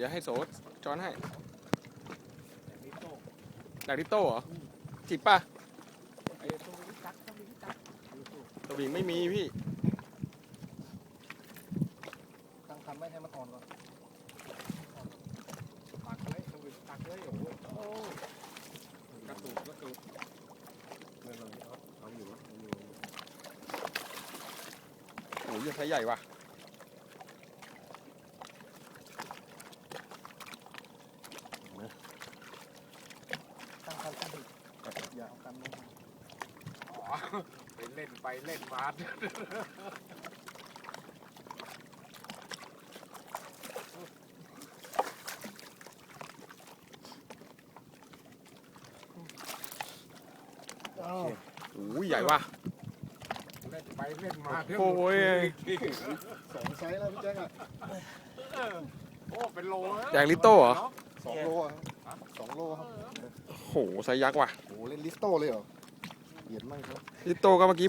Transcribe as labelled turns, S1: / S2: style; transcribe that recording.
S1: ดี๋ยวให้โสจอนให้
S2: แต่นี่โต้
S1: ดักดิโต้เหรอจิบป่ะ
S2: ไอ้ตัวนี้ตักตัวนี้ตักดูสิ
S1: สวิงไม่มีพี่
S3: ตั้งคันไม่ให้มาก่อนก่อน
S2: ตักเลยตัวนี้ตักเลยโอ้โหโอ้กระตุกกระตุก
S3: เงินเราเอาเอาอยู่วะเอาอยู่
S1: โอ้ยยังไซส์ใหญ่ว่ะ
S3: ตั้งคันตั้งผิดอย่าเอาคันลง
S2: อ๋อ ไปเล่นไปเล่นมา
S3: อ้าว
S1: โอ้ยใหญ่ว่ะ
S2: เล่นไปเล่นมา
S1: โอ้ย
S3: สองไซส์แล้วพี่แจ๊คอะ
S2: โอ้เป็นโลนะ
S1: แดงลิโต้เหรอ
S3: สองโลอะครับสองโลครับ
S1: โหไซส์ยักษ์ว่ะ
S3: โอ้โหเล่นลิสโต้เลยเหรอ เหยียดมากครับ
S1: ลิโตก็เมื่อกี้